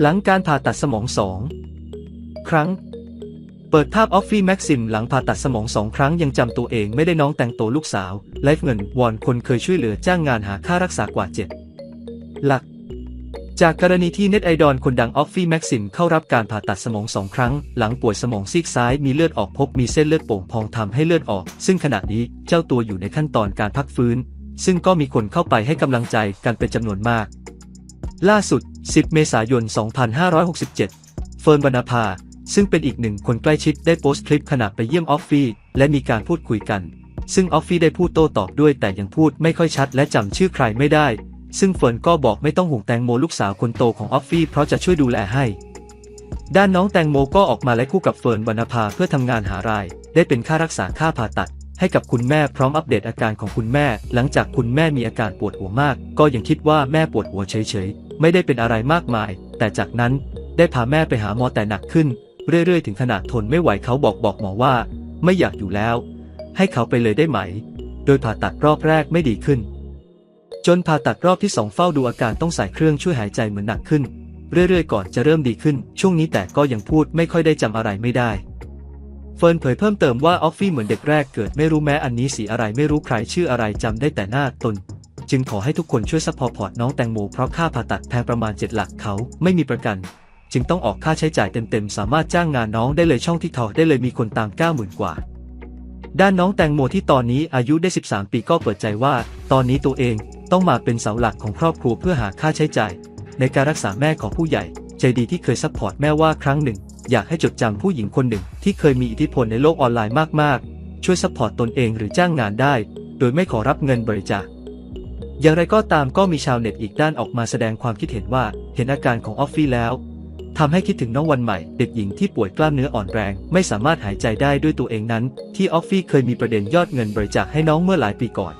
หลังการผ่าตัดสมองสองครั้ง เปิดภาพออฟฟี่แม็กซิมหลังผ่าตัดสมองสองครั้งยังจำตัวเองไม่ได้น้องแต่งตัวลูกสาว ไลฟ์เงินวอนคนเคยช่วยเหลือจ้างงานหาค่ารักษากว่าเจ็ดหลัก จากกรณีที่เน็ตไอดอลคนดังออฟฟี่แม็กซิมเข้ารับการผ่าตัดสมองสองครั้ง หลังป่วยสมองซีกซ้ายมีเลือดออกพบมีเส้นเลือดโป่งพองทำให้เลือดออก ซึ่งขณะนี้เจ้าตัวอยู่ในขั้นตอนการพักฟื้น ซึ่งก็มีคนเข้าไปให้กำลังใจกันเป็นจำนวนมาก ล่าสุด 10 เมษายน 2567 เฟิร์นวรรณภา ซึ่งเป็นอีกหนึ่งคนใกล้ชิดได้โพสต์คลิปขณะไปเยี่ยมออฟฟี่และมีการพูดคุยกัน ซึ่งออฟฟี่ได้พูดโต้ตอบด้วยแต่ยังพูดไม่ค่อยชัดและจำชื่อใครไม่ได้ ซึ่งเฟิร์นก็บอกไม่ต้องห่วงแตงโมลูกสาวคนโตของออฟฟี่เพราะจะช่วยดูแลให้ ด้านน้องแตงโมก็ออกมาและคู่กับเฟิร์นวรรณภาเพื่อทำงานหาราย ได้เป็นค่ารักษาค่าผ่าตัดให้กับคุณแม่พร้อมอัปเดตอาการของคุณแม่ หลังจากคุณแม่มีอาการปวดหัวมาก ก็ยังคิดว่าแม่ปวดหัวเฉยๆ ไม่ได้เป็นอะไรมากมาย แต่จากนั้นได้พาแม่ไปหาหมอแต่หนักขึ้น เรื่อยๆ ถึงขนาดทนไม่ไหวเขาบอกบอกหมอว่า ไม่อยากอยู่แล้ว ให้เขาไปเลยได้ไหม โดยผ่าตัดรอบแรกไม่ดีขึ้น จนผ่าตัดรอบที่สองเฝ้าดูอาการต้องใส่เครื่องช่วยหายใจเหมือนหนักขึ้น เรื่อยๆ ก่อนจะเริ่มดีขึ้น ช่วงนี้แต่ก็ยังพูดไม่ค่อยได้จำอะไรไม่ได้เฟิร์นเผยเพิ่มเติมว่าออฟฟี่เหมือนเด็กแรกเกิดไม่รู้แม้อันนี้สีอะไรไม่รู้ใครชื่ออะไรจำได้แต่หน้าตน จึงขอให้ทุกคนช่วยซัพพอร์ตน้องแตงโมเพราะค่าผ่าตัดแพงประมาณ 7 หลักเขาไม่มีประกัน จึงต้องออกค่าใช้จ่ายเต็มๆ สามารถจ้างงานน้องได้เลยช่องที่ทอได้เลยมีคนตาม 90,000 กว่า ด้านน้องแตงโมที่ตอนนี้อายุได้ 13 ปีก็เปิดใจว่า ตอนนี้ตัวเองต้องมาเป็นเสาหลักของครอบครัวเพื่อหาค่าใช้จ่าย ในการรักษาแม่ของผู้ใหญ่ ใจดีที่เคยซัพพอร์ตแม่ว่าครั้งหนึ่ง อยากให้จดจำผู้หญิงคนหนึ่ง ที่เคยมีอิทธิพลในโลกออนไลน์มากๆ ช่วยซัพพอร์ตตนเองหรือจ้างงานได้ โดยไม่ขอรับเงินบริจาค อย่างไรก็ตามก็มีชาวเน็ตอีกด้านออกมาแสดงความคิดเห็นว่าเห็นอาการของออฟฟี่แล้วทำให้คิดถึงน้องวันใหม่ เด็กหญิงที่ป่วยกล้ามเนื้ออ่อนแรง ไม่สามารถหายใจได้ด้วยตัวเองนั้น ที่ออฟฟี่เคยมีประเด็นยอดเงินบริจาคให้น้องเมื่อหลายปีก่อน